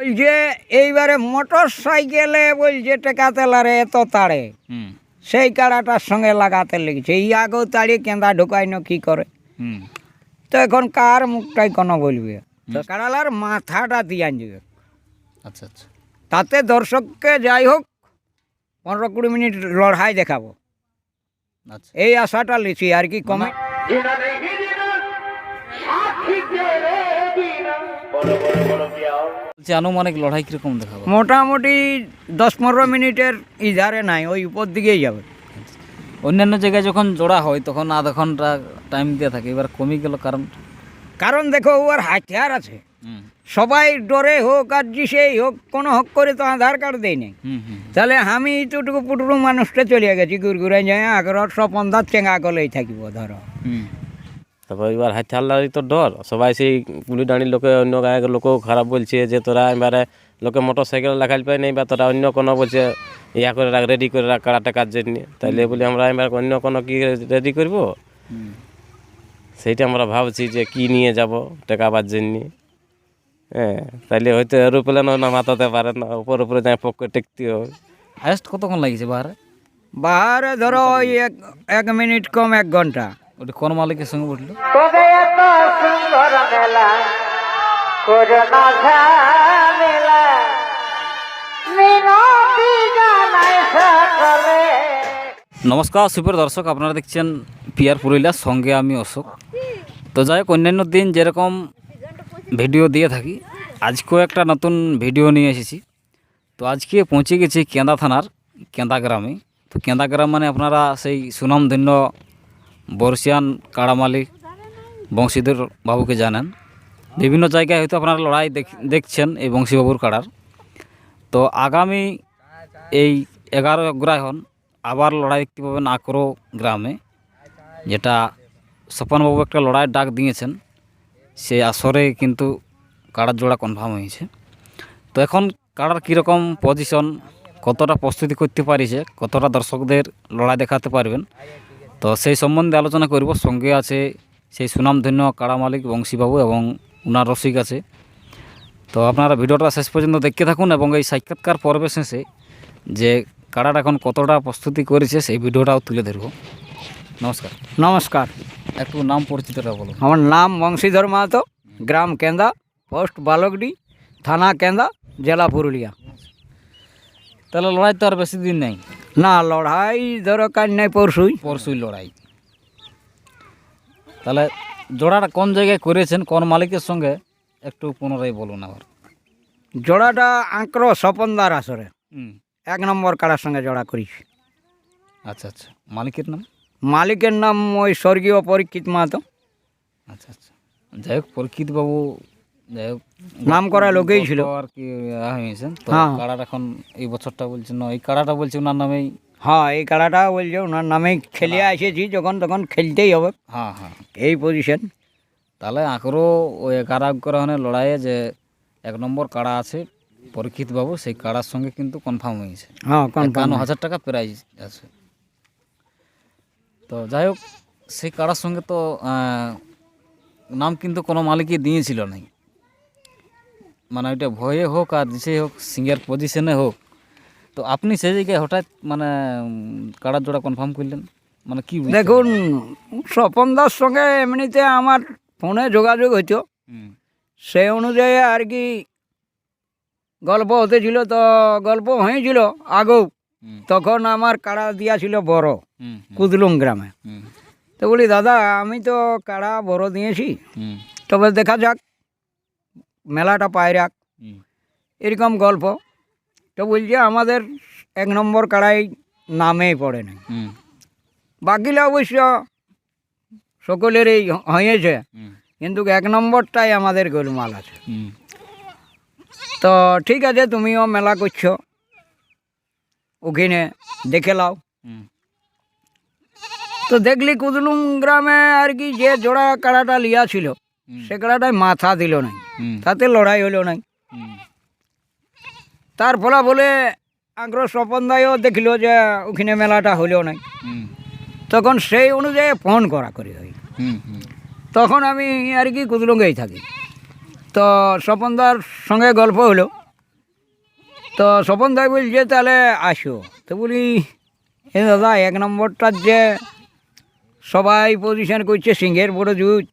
বলছে এইবারে মোটর সাইকেলে বলছে টেকা তেলারে এত তাড়ে সেই কাড়াটার সঙ্গে লাগাতে লেগেছে। এই আগেও তাড়িয়ে কেঁদা ঢুকাই না কি করে? তো এখন কার মুখটাই কোনো বলবে? তো কাড়ালার মাথাটা দিয়ে আনবে আচ্ছা আচ্ছা। তাতে দর্শককে যাই হোক পনেরো কুড়ি মিনিট লড়াই দেখাবো। আচ্ছা। এই আশাটা লিছি আর কি কমে? বলছি আনুমানিক লড়াই কীরকম দেখাবো? মোটামুটি দশ পনেরো মিনিটের ইধারে নাই ওই উপর দিকেই যাবে। অন্যান্য জায়গায় যখন জোড়া হয় তখন আধা ঘণ্টা টাইম দিয়ে থাকে এবার কমে গেল কারণ? কারণ দেখো ওর হাতিয়ার আছে। সবাই ডরে হোক আর জিসেই হোক কোনো হক করে তো আধার কার্ড দেয় নাই। তাহলে আমি টুটুকু পুটুকু মানুষটা চলে গেছি গুড়গুড়াই যায় আগর স্বপন দাঁত চেঙ্গা গলেই থাকিব ধরো। তারপর এবার হাত হাল্লারই তো ডর। সবাই সেই পুলি ডাঁড়ির লোকে, অন্য গায়ের লোকেও খারাপ বলছে যে তোরা এবারে লোকে মোটর সাইকেল রাখাল পায় নাই বা তোরা অন্য কোনো বলছে ইয়া করে রাখ রেডি করে রাখ কাড়াটা কাজ জন্য তাইলে বলি আমরা এবার অন্য কোনো কি রেডি করব? সেইটা আমরা ভাবছি যে কি নিয়ে যাব, টাকা বার জন্য হ্যাঁ তাইলে হয়তো এরোপ্লেনও না মাতাতে পারে না, উপর উপরে যায় পক্ষে টেকতে হবে। হায়েস্ট কতক্ষণ লাগিয়েছে বাহারে বাহারে ধরো এক এক মিনিট কম এক ঘণ্টা। ওটা কোন মালিকের সঙ্গে বসল নমস্কার সুপর দর্শক আপনারা দেখছেন পিয়ার পুরুলিয়া সঙ্গে আমি অশোক। তো যাই হোক অন্যান্য দিন যেরকম ভিডিও দিয়ে থাকি আজকেও একটা নতুন ভিডিও নিয়ে এসেছি। তো আজকে পৌঁছে গেছি কেন্দা থানার কেন্দা গ্রামে। তো কেন্দা গ্রাম মানে আপনারা সেই সুনামধন্য বর্ষিয়ান কাড়া মালিক বংশীধর বাবুকে জানেন। বিভিন্ন জায়গায় হয়তো আপনারা লড়াই দেখ- দেখছেন এই বংশীবাবুর কাড়ার। তো আগামী এই এগারো অগ্রায়ণ আবার লড়াই দেখতে পাবেন আকরো গ্রামে, যেটা স্বপনবাবু একটা লড়াইয়ের ডাক দিয়েছেন। সে আসরে কিন্তু কাড়ার জোড়া কনফার্ম হয়েছে। তো এখন কাড়ার কীরকম পজিশন কতটা প্রস্তুতি করতে পারিছে, কতটা দর্শকদের লড়াই দেখাতে পারবেন তো সেই সম্বন্ধে আলোচনা করব। সঙ্গে আছে সেই সুনামধন্য কাড়া মালিক বংশীবাবু এবং উনার রসিক আছে। তো আপনারা ভিডিওটা শেষ পর্যন্ত দেখতে থাকুন এবং এই সাক্ষাৎকার পর্বে শেষে যে কাড়াটা এখন কতটা প্রস্তুতি করেছে সেই ভিডিওটাও তুলে ধরব। নমস্কার। নমস্কার। একটু নাম পরিচিতটা বলুন। আমার নাম বংশীধর মাহাতো গ্রাম কেন্দা পোস্ট বালকডি থানা কেন্দা জেলা পুরুলিয়া। তাহলে লড়াই তো আর বেশি দিন নেই। না লড়াই ধরো কাজ নাই পরশুই। পরশুই লড়াই। তাহলে জোড়াটা কোন জায়গায় করেছেন কোন মালিকের সঙ্গে একটু পুনরায় বলুন আবার। জোড়াটা আঁকড়ো স্বপনদার আসরে। হুম। এক নম্বর কারার সঙ্গে জোড়া করিছি আচ্ছা আচ্ছা। মালিকের নাম? মালিকের নাম ওই স্বর্গীয় পরীক্ষিত মাহাতো। আচ্ছা আচ্ছা। যাই হোক পরীক্ষিত বাবু যাই হোক নাম করা লোকেই ছিল। আর কি হয়েছেন তো হ্যাঁ। কাড়াটা এখন এই বছরটা বলছেন না এই কাড়াটা বলছে ওনার নামেই। হ্যাঁ এই কাড়াটা বলছে ওনার নামেই খেলে এসেছি যখন তখন খেলতেই হবে। হ্যাঁ হ্যাঁ। এই পজিশন তাহলে আঁকড়ো ওই এগারো গ্রহণের লড়াইয়ে যে এক নম্বর কাড়া আছে পরীক্ষিত বাবু সেই কাড়ার সঙ্গে কিন্তু কনফার্ম হয়েছে। হ্যাঁ একান্ন হাজার টাকা প্রাইজ আছে। তো যাই হোক সেই কাড়ার সঙ্গে তো নাম কিন্তু কোনো মালিকই দিয়েছিল নাই। মানে ওইটা ভয়ে হোক আর যেসেই হোক সিঙ্গার পজিশনে হোক তো আপনি সেই জায়গায় হঠাৎ মানে কাড়ার জোড়া কনফার্ম করলেন? মানে কি দেখুন স্বপনদার সঙ্গে এমনিতে আমার ফোনে যোগাযোগ হইতো। সেই অনুযায়ী আর কি গল্প হতেছিল তো গল্প হয়েছিল আগেও। তখন আমার কাড়া দিয়া ছিল বড় কুদলুম গ্রামে। তো বলি দাদা আমি তো কাড়া বড় দিয়েছি। তবে দেখা যাক। মেলাটা পায় রাখ। এরকম গল্প। তো বলছে আমাদের এক নম্বর কাড়াই নামেই পড়ে না বাকিলা অবশ্য সকলেরই হয়েছে। কিন্তু এক নম্বরটাই আমাদের গোলমাল আছে। তো ঠিক আছে তুমিও মেলা করছ। ওখানে দেখে লাও। তো দেখলি কুদলুম গ্রামে আর কি যে জোড়া কাড়াটা লিয়া ছিল হুম, সে কাড়াটায় মাথা দিল নাই। তাতে লড়াই হলো নাই। তার ফলা বলে আগ্রহ স্বপন দাইও দেখল যে ওখানে মেলাটা হলো নাই। তখন সেই অনুযায়ী ফোন করা করি হয় তখন আমি আর কি কুদলুঙ্গেই থাকি। তো স্বপনদার সঙ্গে গল্প হলো। তো স্বপন দাই বলছে তাহলে আসো। তো বলি এ দাদা এক নম্বরটার যে সবাই পজিশন করছে সিংহের বড় জুত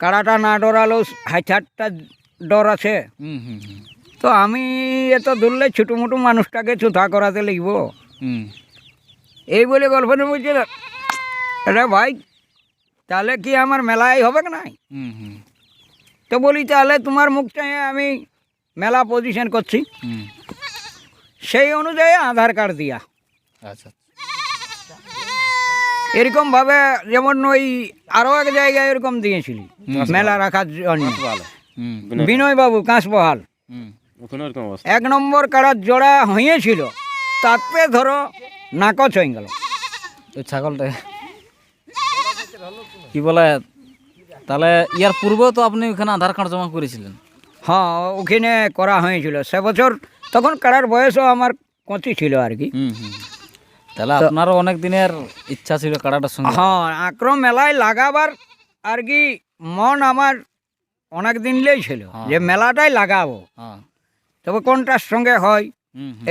কাড়াটা না ডরালো হাইঠারটা ডর আছে। তো আমি এত ধরলে ছোটো মোটো মানুষটাকে চুথা করাতে লিখব। হুম। এই বলে গল্পটা বলছে রে ভাই তাহলে কি আমার মেলায় হবে কি নাই? তো বলি তাহলে তোমার মুখ চাই আমি মেলা পজিশন করছি। হুম। সেই অনুযায়ী আধার কার্ড দিয়া। আচ্ছা এরকমভাবে যেমন ওই আরও এক জায়গায় এরকম দিয়েছিলি। মেলা রাখার জন্য। বিনয়বাবু কাঁচবহাল এক নম্বর কাড়ার জোড়া হয়েছিল তাতে ধরো নাকচ হয়ে গেল। ওই ছাগলটা। কি বলে তাহলে ইয়ার পূর্বেও তো আপনি ওখানে আধার কার্ড জমা করেছিলেন? হ্যাঁ ওখানে করা হয়েছিল। সে বছর তখন কাড়ার বয়সও আমার কচি ছিল আর কি। তাহলে আপনারও অনেক দিনের ইচ্ছা ছিল কাড়াটার সঙ্গে। হ্যাঁ আক্রম মেলায় লাগাবার আর কি মন আমার অনেক দিনলেই ছিল যে মেলাটাই লাগাবো। হ্যাঁ। তবে কোনটার সঙ্গে হয়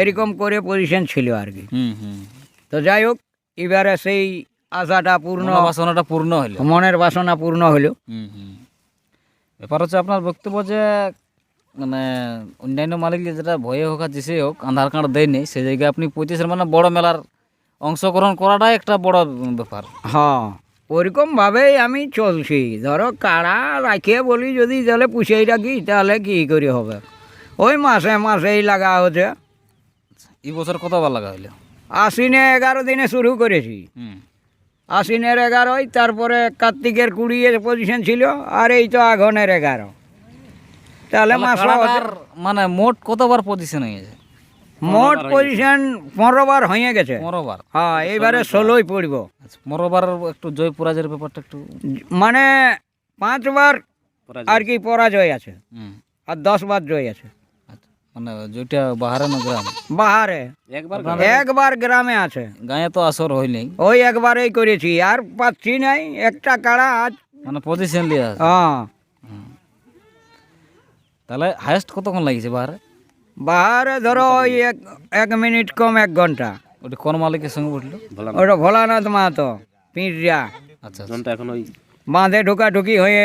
এরকম করে পজিশন ছিল আর কি। তো যাই হোক এবারে সেই আশাটা পূর্ণ বাসনাটা পূর্ণ হলো। মনের বাসনা পূর্ণ হলো। ব্যাপার হচ্ছে আপনার বক্তব্য যে মানে অন্যান্য মালিক যেটা ভয়ে হোক আর যেসে হোক আধার কার্ড দেয়নি সেই জায়গায় আপনি পঁচিশের মানে বড় মেলার অংশগ্রহণ করাটাই একটা বড় ব্যাপার। হ্যাঁ ওরকমভাবেই আমি চলছি। ধরো কাড়া রাখিয়ে বলি যদি তাহলে পুষেই রাখি তাহলে কি করে হবে? ওই মাসে মাসেই লাগা হচ্ছে। এই বছর কতবার লাগা হইল? আশ্বিনে এগারো দিনে শুরু করেছি। আশ্বিনের এগারোই তারপরে কার্তিকের কুড়ি পজিশন ছিল আর এই তো আঘনের এগারো। তাহলে মাস মানে মোট কতবার পজিশন হয়ে গেছে? মোট পজিশন পনেরো বার হয়ে গেছে। পনেরো বার। হ্যাঁ এইবারে ষোলোই পড়ব। আচ্ছা পনেরো বার একটু জয় পরাজয়ের ব্যাপারটা একটু মানে পাঁচবার আর কি পরাজয় আছে। হুম। আর দশ বার জয় আছে। আচ্ছা মানে যেটা বাহারে না গ্রাম? বাহারে। একবার একবার গ্রামে? আছে। গায়ে তো আসর হইলেই ওই একবারেই করেছি আর পাচ্ছি নাই। একটা কাড়া আজ মানে পজিশন লিয়ে হ্যাঁ। তাহলে হায়েস্ট কতক্ষণ লাগিয়েছে বাহারে? বাহারে ধরো ওই এক এক মিনিট কম এক ঘণ্টা। ওটা কোন মালিকের সঙ্গে উঠল ওটা ভোলানাথ মাহাতো পিঁড়িয়া। আচ্ছা আচ্ছা। এখন ওই বাঁধে ঢোকাঢুকি হয়ে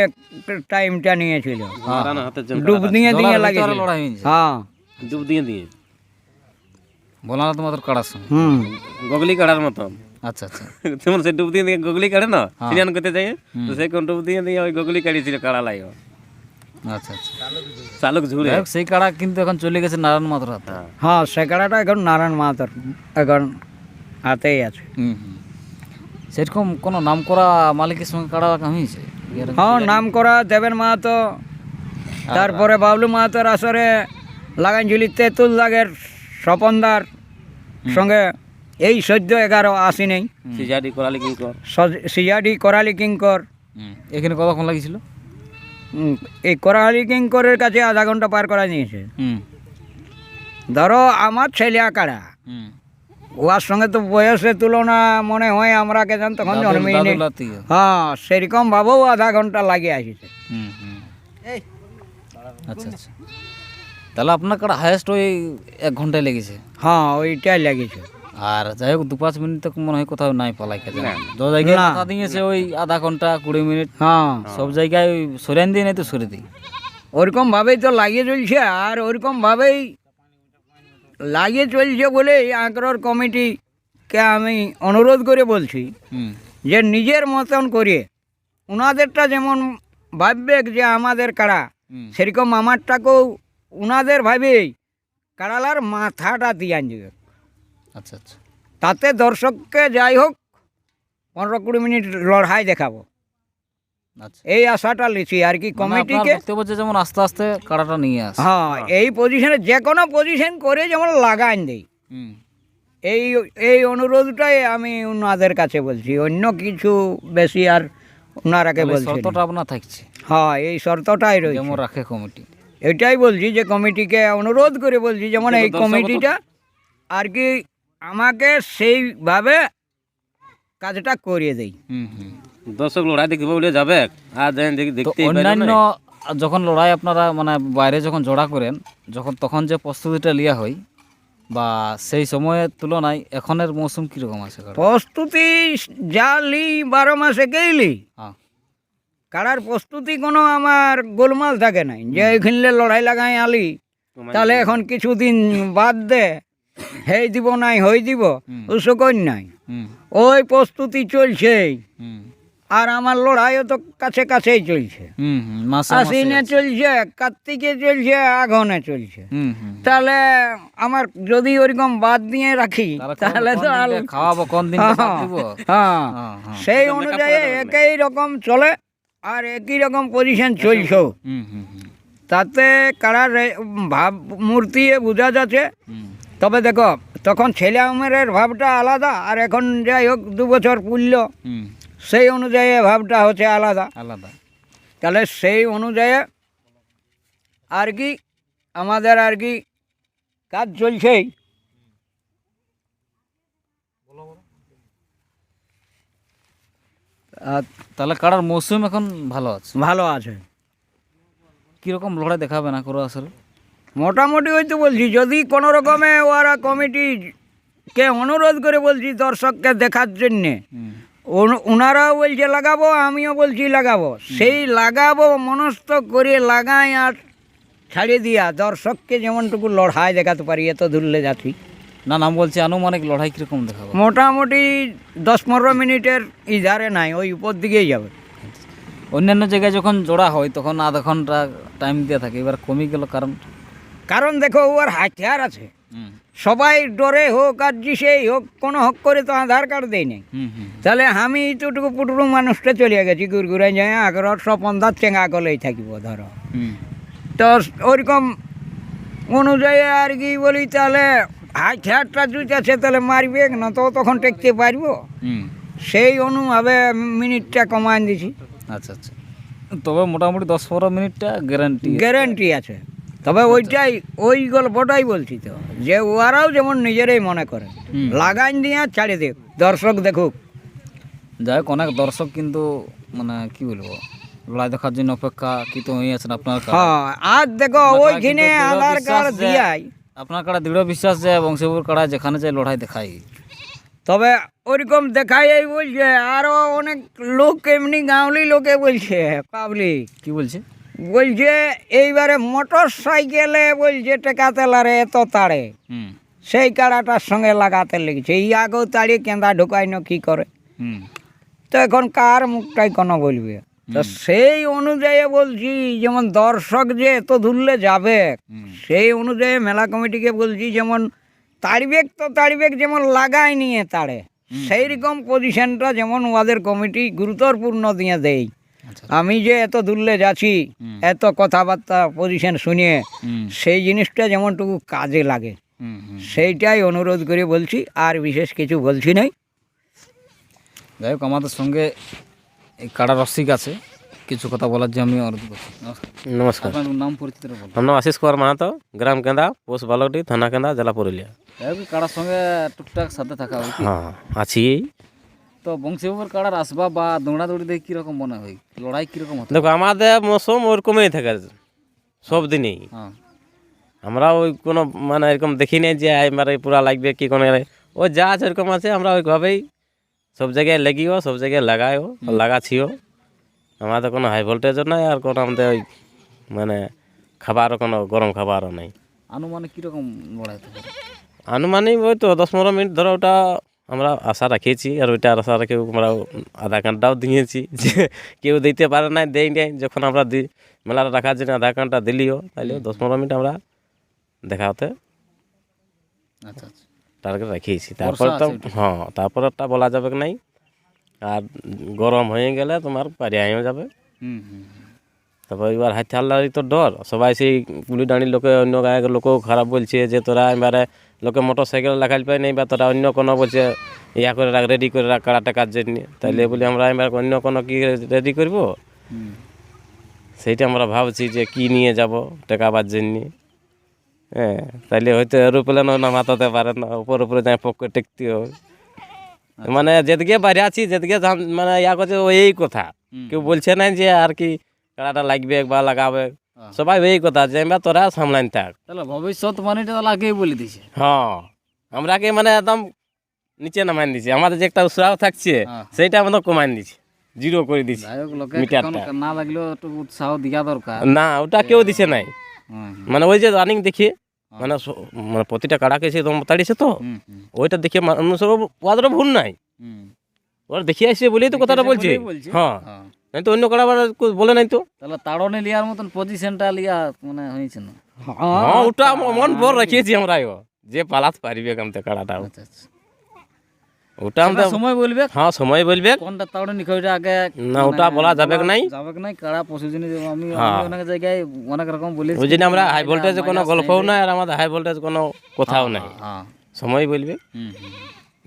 টাইমটা নিয়েছিল। মারানো ডুব দিয়ে দিয়ে হয়েছে হ্যাঁ ডুব দিয়ে দিয়ে। বলা না তোমাদের কাড়ার সঙ্গে। হুম। গগলি কাড়ার মতন আচ্ছা আচ্ছা। যেমন সে ডুব দিয়ে গগলি কাড়ে না সিরিয়ান করতে যাই তো সে কোন ডুব দিয়ে দিয়ে ওই গগলি কাড়িয়েছিল কাড়া লাগে আচ্ছা আচ্ছা। চালক ঝুড়ে সেই কাড়া কিন্তু এখন চলে গেছে নারায়ণ মাত্র হাতে। হ্যাঁ। সে কাড়াটা এখন নারায়ণ মাহাতোর এখন হাতেই আছে। সেরকম কোনো নাম করা মালিকের সঙ্গে কাড়া রাখা হয়েছে হ্যাঁ নাম করা দেবেন মাহাতো তারপরে বাবলু মাহাতোর আসরে লাগাইছিলি তেঁতুল দাগের স্বপনদার সঙ্গে এই সদ্য এগারো আসি নেই। সিজাডি করালি কিঙ্কর। সিয়াডি করালি কিঙ্কর। এখানে কতক্ষণ লাগিয়েছিল? এই করালি কিঙ্করের কাছে আধা ঘণ্টা পার করা নিয়েছে। হুম। ধরো আমার ছেলে কাড়া হুম। ওর সঙ্গে তো বয়সের তুলনা মনে হয় আমরা কেন তখন দাদুল- জন্মেই নেই। হ্যাঁ সেরকম ভাবেও আধা ঘণ্টা লাগে আসিছে হুম হুম। আচ্ছা আচ্ছা। তাহলে আপনার কাটা হায়েস্ট ওই এক ঘন্টায় লেগেছে? হ্যাঁ ওইটাই লেগেছে। আর যাই হোক দু পাঁচ মিনিট তো মনে হয় কোথাও নাই পালাই খেতে যে জায়গায় কথা দিয়েছে ওই আধা ঘণ্টা কুড়ি মিনিট। হ্যাঁ। সব জায়গায় ওই সরেন দিয়ে নাই তো সরে দিই। ওরকম ভাবেই তো লাগিয়ে চলছে আর ওরকম ভাবেই লাগিয়ে চলছে বলে আঁকড়র কমিটিকে আমি অনুরোধ করে বলছি যে নিজের মতন করে ওনাদেরটা যেমন ভাববে যে আমাদের কাড়া সেরকম আমারটাকেও ওনাদের ভাবেই কাড়ালার মাথাটা দিয়ে আনবে আচ্ছা আচ্ছা। তাতে দর্শককে যাই হোক পনেরো কুড়ি মিনিট লড়াই দেখাবো। আচ্ছা। এই আশাটা লিছি আর কি মানে কমিটিকে যেমন আস্তে আস্তে কাড়াটা নিয়ে আস। হ্যাঁ এই পজিশনে যে কোনো পজিশন করে যেমন লাগাইন দেই। এই এই অনুরোধটাই আমি ওনাদের কাছে বলছি। অন্য কিছু বেশি আর ওনারাকে বলছি। শর্তটা আপনার থাকছে? হ্যাঁ এই শর্তটাই রয়েছে। যেমন রাখে কমিটি। এটাই বলছি যে কমিটিকে অনুরোধ করে বলছি যেমন এই কমিটিটা আর কি আমাকে সেইভাবে কাজটা করিয়ে হুম দর্শক লড়াই দেখবে বলে যাবে। আর অন্যান্য যখন লড়াই আপনারা মানে বাইরে যখন জোড়া করেন যখন তখন যে প্রস্তুতিটা লিয়া হয় বা সেই সময়ের তুলনায় এখনের মৌসুম কীরকম আছে প্রস্তুতি যা লি বারো মাসে গেইলি কারার প্রস্তুতি কোনো আমার গোলমাল থাকে নাই। যে এখানে লড়াই লাগাই আলি তাহলে এখন কিছুদিন বাদ দে। হেই দিব নাই হই দিব। হুম। ওসকই নাই। ওই প্রস্তুতি চলছে। আর আমার লড়াইও তো কাছে কাছেই চলছে। আশ্বিনে চলছে কার্তিকে চলছে আঘনে চলছে। তাহলে আমার যদি ওরকম বাদ দিয়ে রাখি তাহলে তো খাওয়াবো কোন দিন হ্যাঁ, হ্যাঁ। হ্যাঁ হ্যাঁ। সেই অনুযায়ী একই রকম চলে আর একই রকম পজিশন চলছে। তাতে কারা ভাব মূর্তি বোঝা যাচ্ছে। তবে দেখো তখন ছেলে উমেরের ভাবটা আলাদা আর এখন যাই হোক দু বছর পুরল সেই অনুযায়ী ভাবটা হচ্ছে আলাদা। আলাদা। তাহলে সেই অনুযায়ী আর কি আমাদের আর কি কাজ চলছেই তাহলে কাড়ার মৌসুম এখন ভালো আছে? ভালো আছে। কীরকম লড়াই দেখাবে না করো আসলে মোটামুটি ওই তো বলছি যদি কোনো রকমে ওরা কমিটি কে অনুরোধ করে বলছি দর্শককে দেখার জন্যে ওনারাও বলছে লাগাবো আমিও বলছি লাগাবো। সেই লাগাবো মনস্থ করে লাগাই আর ছাড়িয়ে দিয়া দর্শককে যেমনটুকু লড়াই দেখাতে পারি এত দূরলে যাচ্ছি না নাম বলছি আনুমানিক লড়াই কীরকম দেখাবো? মোটামুটি দশ পনেরো মিনিটের ইধারে নাই ওই উপর দিকেই যাবে। অন্যান্য জায়গায় যখন জোড়া হয় তখন আধা ঘণ্টা টাইম দিয়ে থাকে এবার কমে গেল কারণ কারণ দেখো ওর হাতিয়ার আছে। সবাই ডরে হোক আর সেই হোক কোনো হক করে তো আধার কার্ড দেয় নাই। তাহলে আমি এইটুকু পুটুকু মানুষটা চলে গেছি গুড়গুড়াই যাই আগর সব অন্ধার চেঙ্গা গলেই থাকিব ধরো। তো ওরকম অনুযায়ী আর কি বলি তাহলে হাতিয়ারটা জুচ আছে তাহলে মারবে না তো তখন টেকতে পারব। সেই অনুভাবে মিনিটটা কমান দিছি। আচ্ছা আচ্ছা। তবে মোটামুটি দশ পনেরো মিনিটটা গ্যারান্টি গ্যারান্টি আছে। তবে ওইটাই ওই গল্পটাই বলছি তো। যে ওরাও যেমন নিজেরাই মনে করে। লাগান দিয়ে ছাড়ে দেখ দর্শক দেখুক। যাই হোক অনেক দর্শক কিন্তু মানে কি বলব লড়াই দেখার জন্য অপেক্ষা কি তো হয়ে আছেন আপনার হ্যাঁ আর দেখো ওইখানে আধার কার্ড যে- দিয়াই। আপনার কাড়া দৃঢ় বিশ্বাস যে বংশীপুর কাড়া যেখানে যায় লড়াই দেখাই। তবে ওরকম দেখাই বলছে আরও অনেক লোক এমনি গাঁওলি লোকে বলছে পাবলিক। কি বলছে? বলছে এইবারে মোটর সাইকেলে বলছে টেকা তেলারে এত তাড়ে। সেই কাড়াটার সঙ্গে লাগাতে লেগেছে। ই আগেও তাড়িয়ে কেঁদা ঢুকাই না কি করে? তো এখন কার মুখটাই কোনো বলবে? তো সেই অনুযায়ী বলছি যেমন দর্শক যে এত দূরলে যাবে সেই অনুযায়ী মেলা কমিটিকে বলছি যেমন তাড়বেক তো তাড়বেক যেমন লাগাই নিয়ে তাড়ে। সেই রকম পজিশনটা যেমন ওদের কমিটি গুরুত্বপূর্ণ দিয়ে দেয়। আমি যে এত দূরলে যাচ্ছি এত কথাবার্তা পজিশন শুনিয়ে সেই জিনিসটা যেমনটুকু কাজে লাগে হুম হুম সেইটাই অনুরোধ করে বলছি আর বিশেষ কিছু বলছি নাই। যাই হোক আমাদের সঙ্গে এই কাড়া রসিক আছে কিছু কথা বলার যে আমি অনুরোধ করছি। নমস্কার। আপনার নাম পরিচিতিটা বলুন। আমার নাম আশিস কুমার মাহাতো গ্রাম কেন্দা পোস্ট বালকটি থানা কেন্দা জেলা পুরুলিয়া। কাড়ার সঙ্গে টুকটাক সাথে থাকা হ্যাঁ আছি। তো বংশীবাবুর কাড়ার আসবা বা দৌড়াদৌড়ি দেখে কীরকম মনে হয়? লড়াই কীরকম হতো? দেখো আমাদের মৌসুম ওরকমই থাকে সব দিনই। হ্যাঁ। আমরা ওই কোনো মানে এরকম দেখি নাই যে এবারে পুরা লাগবে কি কোনো ও যা আছে এরকম আছে আমরা ওইভাবেই সব জায়গায় লেগিও সব জায়গায় লাগাইও লাগাছিও আমাদের কোনো হাই ভোল্টেজও নাই আর কোনো আমাদের ওই মানে খাবারও কোনো গরম খাবারও নাই। আনুমানিক কীরকম লড়াই আনুমানিক ওই তো দশ পনেরো মিনিট ধরো ওটা আমরা আশা রাখিয়েছি আর ওইটা আশা রেখে আমরা আধা ঘন্টাও দিয়েছি যে কেউ দিতে পারে না দেই নাই। যখন আমরা দি মেলাটা রাখার জন্য আধা ঘণ্টা দিলিও তাহলে দশ পনেরো মিনিট আমরা দেখাতে আচ্ছা আচ্ছা। টার্গেট রাখিয়েছি। তারপর তো হ্যাঁ তারপরটা বলা যাবে কি নাই? আর গরম হয়ে গেলে তোমার পারিয়াও যাবে। তারপর এবার হাতে হাল্লারই তো ডর। সবাই সেই পুলি ডাঁড়ির লোকে অন্য গায়ের লোকেও খারাপ বলছে যে তোরা এবারে লোকে মোটর সাইকেল লাগাইল পাই নাই বা তোরা অন্য কোনো বলছে ইয়া করে রাখ রেডি করে রাখ কাড়াটা কাজ জন্য। তাইলে বলি আমরা এবার অন্য কোনো কি রেডি করব? সেইটা আমরা ভাবছি যে কি নিয়ে যাব টেকাবার জন্য। হ্যাঁ তাইলে হয়তো এরোপ্লেনও না মাতাতে পারে না উপর উপরে যাই পক্ষে টেকতে হবে। মানে যেদিকে বাইরে আছি যেদিকে মানে ইয়া করছে ওই এই কথা কেউ বলছে না যে আর কি কাড়াটা লাগবে বা লাগাবে। সবাই এই কথা যে আমরা তোরা সামলাইন থাক। তাহলে ভবিষ্যৎ বাণীটা তাহলে আগেই বলে দিছে। হ্যাঁ আমরাকে মানে একদম নিচে নামাই দিছি। আমাদের যে একটা উৎসাহ থাকছে হ্যাঁ। সেইটা আমাদের কমাই দিছি জিরো করে দিছি মিটারটা। না লাগলেও একটু উৎসাহ দেওয়া দরকার। না ওটা কেউ দিছে নাই। মানে ওই যে রানিং দেখি মানে মানে প্রতিটা কাড়াকে সে তাড়িয়েছে তো ওইটা দেখে মানুষের ওদের ভুল নাই। ওরা দেখে আসছে বলেই তো কথাটা বলছে। হ্যাঁ। হ্যাঁ। নাই তো অন্য কাড়া কেউ বলে নাই তো। তাহলে তাড়নে লিয়ার মতন পজিশনটা লিয়া মানে হয়েছে না। হ্যাঁ ওটা মন ভর রাখিয়েছি আমরা যে পালাতে পারিবে কামতে কাড়াটা আচ্ছা আচ্ছা। ওটা আমরা সময় বলবে? হ্যাঁ সময় বলবে। কোনটা তাড়নে নিখোঁজটা আগে না ওটা বলা যাবে কি নাই। যাবে কি নাই কারা পশুজনী আমি আমি হ্যাঁ। অনেক জায়গায় অনেক রকম বলেছি। ওই জন্য আমরা হাই ভোল্টেজ কোনো গল্পও নাই আর আমাদের হাই ভোল্টেজ কোনো কথাও নাই। হ্যাঁ সময় বলবে।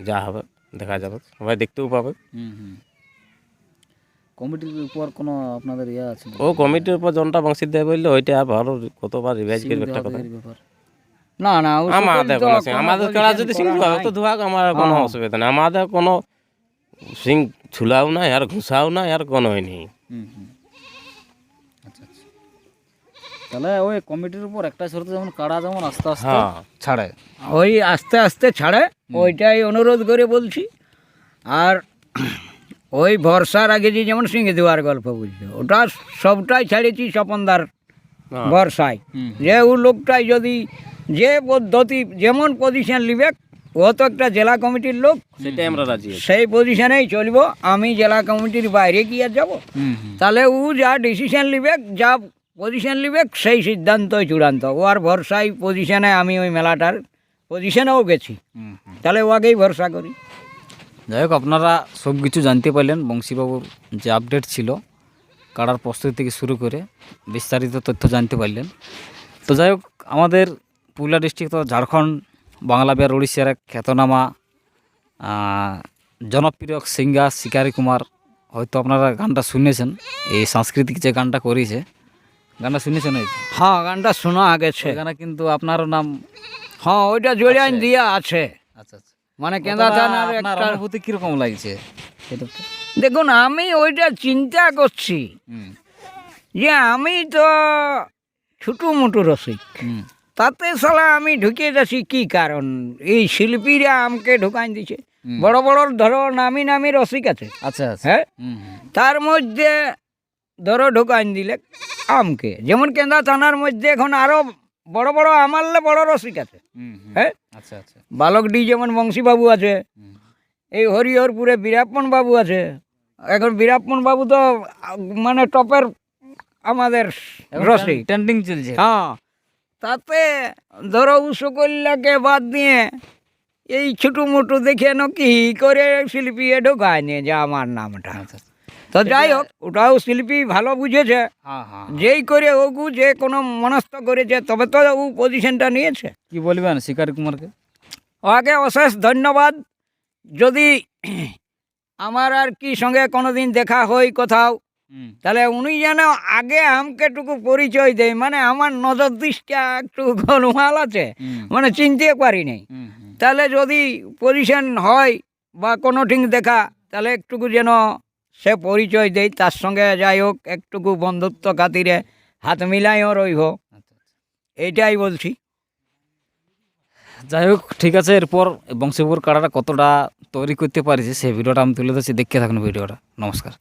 যা হবে দেখা যাবে। সবাই দেখতেও পাবে। হুম হুম। কমিটির উপর কোনো আপনাদের ইয়ে আছে ও কমিটির উপর জনটা বাংশি দেয় বললে ওইটা আর ভালো কতবার রিভাইজ করবে একটা কথা। না না আমাদের কোনো আমাদের যদি সিং ধোয়াক তো ধোয়াক আমার কোনো অসুবিধা নেই। আমাদের কোনো সিং ছুলাও নাই আর ঘুষাও নাই আর কোনো হুম আচ্ছা আচ্ছা। তাহলে ওই কমিটির উপর একটা শর্ত যেমন কাড়া যেমন আস্তে আস্তে হ্যাঁ। ছাড়ে। ওই আস্তে আস্তে ছাড়ে ওইটাই অনুরোধ করে বলছি। আর ওই ভরসার আগে যে যেমন সিংহে দেওয়ার গল্প বুঝলো ওটা সবটাই ছাড়েছি স্বপনদার। ভরসায় যে ও লোকটাই যদি যে পদ্ধতি যেমন পজিশন নিবে ও তো একটা জেলা কমিটির লোক। সেটাই আমরা রাজি সেই পজিশনেই চলবো আমি জেলা কমিটির বাইরে কি আর যাব? তাহলে ও যা ডিসিশন নিবে যা পজিশন নিবে সেই সিদ্ধান্তই চূড়ান্ত। ও আর ভরসায় পজিশনে আমি ওই মেলাটার পজিশনেও গেছি। তাহলে ওকেই ভরসা করি। যাই হোক আপনারা সব কিছু জানতে পারলেন। বংশীবাবুর যে আপডেট ছিল কাড়ার প্রস্তুতি থেকে শুরু করে বিস্তারিত তথ্য জানতে পারলেন। তো যাই হোক আমাদের পুরুলিয়া ডিস্ট্রিক্ট তো ঝাড়খণ্ড বাংলা বিহার উড়িষ্যার এক খ্যাতনামা জনপ্রিয় সিঙ্গার শিকারি কুমার। হয়তো আপনারা গানটা শুনেছেন এই সাংস্কৃতিক যে গানটা করেছে। গানটা শুনেছেন? হ্যাঁ গানটা শোনা গেছে। গানে কিন্তু আপনারও নাম হ্যাঁ ওইটা জড়িয়ে দিয়া আছে। আচ্ছা আচ্ছা। মানে কেন্দা থানার আপনার একটা অনুভূতি কীরকম লাগছে? দেখুন আমি ওইটা চিন্তা করছি যে আমি তো ছোটো মোটো রসিক। তাতে সালা আমি ঢুকে যাচ্ছি কি কারণ? এই শিল্পীরা আমাকে ঢুকাই দিছে। বড় বড় ধরো নামি নামি রসিক আছে। আচ্ছা আচ্ছা। হ্যাঁ? তার মধ্যে ধরো ঢুকাইন দিলে আমকে। যেমন কেন্দা থানার মধ্যে এখন আরও বড় বড় আমারলে বড় রসিক আছে। হ্যাঁ? আচ্ছা আচ্ছা। বালকডি যেমন বংশীবাবু আছে এই হরিহরপুরে বীরাপ্পন বাবু আছে এখন বীরাপ্পন বাবু তো মানে টপের আমাদের রসিক। ট্রেন্ডিং চলছে। হ্যাঁ তাতে ধরো সকল্যাকে বাদ দিয়ে এই ছোটো মোটো দেখে ন কি করে শিল্পী ঢোকায় নিয়ে যে আমার নামটা। আচ্ছা আচ্ছা। তো যাই হোক ওটাও শিল্পী ভালো বুঝেছে। হ্যাঁ হ্যাঁ যেই করে ওগু যে কোনো মনস্থ করেছে তবে তো ও পজিশনটা নিয়েছে। কি বলবেন শিকার কুমারকে? ওকে অশেষ ধন্যবাদ। যদি আমার আর কি সঙ্গে কোনোদিন দেখা হয় কোথাও তাহলে উনি যেন আগে আমাকে টুকু পরিচয় দেয় মানে আমার নজর দৃষ্টিটা একটু গোলমাল আছে মানে চিনতে পারি নাই। তাহলে যদি পজিশন হয় বা কোনো ঠিক দেখা তাহলে একটুকু যেন সে পরিচয় দেই, তার সঙ্গে যাই হোক একটুকু বন্ধুত্ব খাতিরে হাত মিলাইও রইব। এইটাই বলছি। যাই হোক ঠিক আছে, এরপর বংশীপুর কাড়াটা কতটা তৈরি করতে পারিছে সেই ভিডিওটা আমি তুলে ধরছি। দেখতে থাকুন ভিডিওটা। নমস্কার।